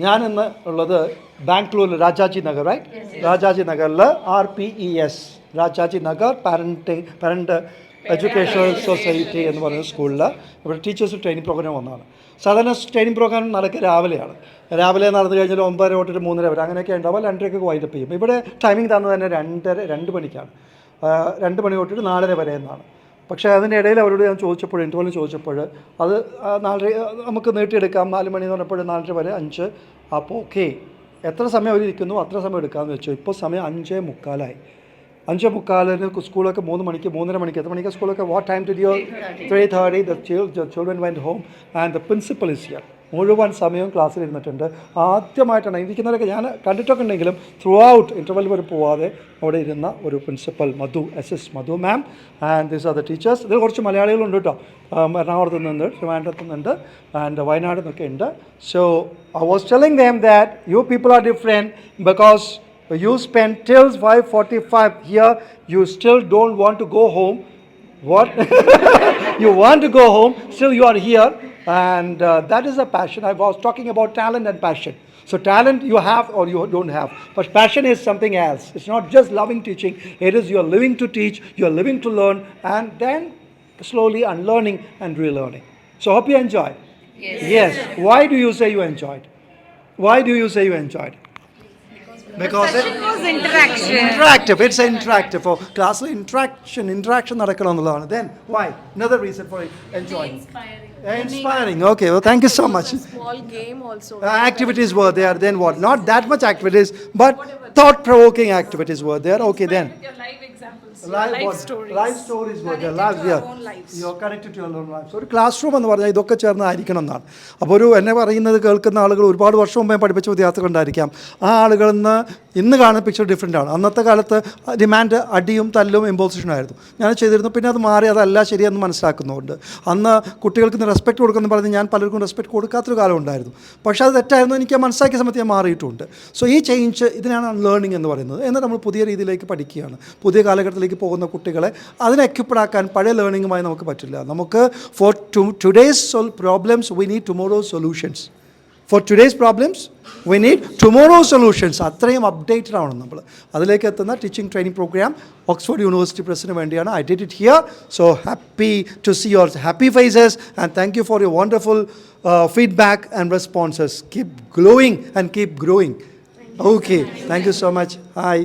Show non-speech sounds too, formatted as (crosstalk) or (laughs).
ഞാൻ ഇന്ന് ഉള്ളത് ബാംഗ്ലൂരിൽ രാജാജി നഗർ റൈറ്റ് രാജാജി നഗറിൽ R P E S Rajaji Nagar parent parent educational society എന്ന് പറയുന്ന സ്കൂളിൽ ഇവിടെ ടീച്ചേഴ്സ് ട്രെയിനിങ് പ്രോഗ്രാം വന്നതാണ് സാധാരണ ട്രെയിനിങ് പ്രോഗ്രാം നടക്കുക രാവിലെയാണ്. രാവിലെ നടന്നു കഴിഞ്ഞാൽ ഒമ്പതര തൊട്ടിട്ട് മൂന്നര വരെ അങ്ങനെയൊക്കെ ഉണ്ടാവുക രണ്ടരയ്ക്ക് വൈകിട്ട് ചെയ്യും. ഇവിടെ ടൈമിംഗ് തന്നത് തന്നെ രണ്ടര രണ്ട് മണിക്കാണ്. രണ്ട് മണി തൊട്ടിട്ട് നാലര വരെ എന്നാണ്. പക്ഷേ അതിന്റെ ഇടയിൽ അവരോട് ഞാൻ ചോദിച്ചപ്പോൾ ഇന്റർവ്യൂവിൽ ചോദിച്ചപ്പോൾ അത് നാലര നമുക്ക് നീട്ടിയെടുക്കാം നാല് മണി എന്ന് പറഞ്ഞപ്പോൾ നാലര വരെ അഞ്ച്. അപ്പോൾ ഓക്കെ എത്ര സമയം അവർ ഇരിക്കുന്നു അത്ര സമയം എടുക്കാമെന്ന് വെച്ചു. ഇപ്പോൾ സമയം അഞ്ചേ മുക്കാലായി. അഞ്ചേ മുക്കാലിന് സ്കൂളൊക്കെ മൂന്ന് മണിക്ക് മൂന്നര മണിക്ക് എത്ര മണിക്ക് സ്കൂളൊക്കെ? What time to deo three thirty the children wind home and the principal is here മുഴുവൻ സമയവും ക്ലാസ്സിൽ ഇരുന്നിട്ടുണ്ട്. ആദ്യമായിട്ടാണ് ഇരിക്കുന്നവരൊക്കെ ഞാൻ കണ്ടിട്ടൊക്കെ ഉണ്ടെങ്കിലും ത്രൂ ഔട്ട് ഇന്റർവെൽ വരെ പോവാതെ അവിടെ ഇരുന്ന ഒരു principal Madhu S S Madhu ma'am and this are the teachers ഇതിൽ കുറച്ച് മലയാളികളുണ്ട് കേട്ടോ. എറണാകുളത്ത് നിന്നുണ്ട് ട്രിവാൻഡ്രത്ത് നിന്നുണ്ട് ആൻഡ് വയനാട് നിന്നൊക്കെ ഉണ്ട്. So I was telling them that you people are different because you spend till 5.45 here you still don't want to go home. What? (laughs) You want to go home still you are here. And uh, that is a passion. I was talking about talent and passion. So talent you have or you don't have. But passion is something else. It's not just loving teaching. It is you're living to teach you're living to learn and then slowly unlearning and relearning. So hope you enjoyed. Yes, yes. why do you say you enjoyed? Why do you say you enjoyed because it, It was interaction. interactive it's interactive for ക്ലാസ്സിൽ interaction interaction നടക്കണം എന്നുള്ളതാണ് then why another reason for enjoying inspiring okay well thank you so much small game also. Uh, activities were there then what not that much activities but thought provoking activities were there okay then life, life stories. Life stories were their lives. Yeah. You're ഒരു classroom എന്ന് പറഞ്ഞാൽ ഇതൊക്കെ ചേർന്നായിരിക്കണം എന്നാണ് അപ്പോൾ ഒരു എന്നെ പറയുന്നത് കേൾക്കുന്ന ആളുകൾ ഒരുപാട് വർഷം മുമ്പേ പഠിപ്പിച്ച വിദ്യാർത്ഥികൾ ഉണ്ടായിരിക്കാം ആ ആളുകളിൽ നിന്ന് ഇന്ന് കാണുന്ന പിക്ചർ ഡിഫറെന്റ് ആണ്. അന്നത്തെ കാലത്ത് ഡിമാൻഡ് അടിയും തല്ലും ഇമ്പോസിഷനും ആയിരുന്നു. ഞാൻ ചെയ്തിരുന്നു. പിന്നെ അത് മാറി അതല്ല ശരിയെന്ന് മനസ്സിലാക്കുന്നുണ്ട് അന്ന് കുട്ടികൾക്ക് റെസ്പെക്ട് കൊടുക്കുന്ന പറഞ്ഞ് ഞാൻ പലർക്കും റെസ്പെക്ട് കൊടുക്കാത്തൊരു കാലം ഉണ്ടായിരുന്നു. പക്ഷേ അത് തെറ്റായിരുന്നു. എനിക്ക് മനസ്സിലാക്കിയ സമയത്ത് ഞാൻ മാറിയിട്ടുണ്ട്. സോ ഈ ചേഞ്ച് ഇതിനാണ് ലേണിംഗ് എന്ന് പറയുന്നത്. എന്നാൽ നമ്മൾ പുതിയ രീതിയിലേക്ക് പഠിക്കുകയാണ്. പുതിയ കാലഘട്ടത്തിലേക്ക് പോകുന്ന കുട്ടികളെ അതിനെ എക്യുപ്ഡ് ആക്കാൻ പഴയ ലേണിങ്ങുമായി നമുക്ക് പറ്റില്ല. നമുക്ക് for to today's problems we need tomorrow solutions for today's problems we need tomorrow solutions അത്രയും അപ്ഡേറ്റഡ് ആണ് നമ്മൾ. അതിലേക്ക് എത്തുന്ന teaching training programme Oxford University പ്രസിന് വേണ്ടിയാണ്. I did it here so happy to see your happy faces and thank you for your wonderful feedback and responses keep glowing and keep growing okay thank you so much hi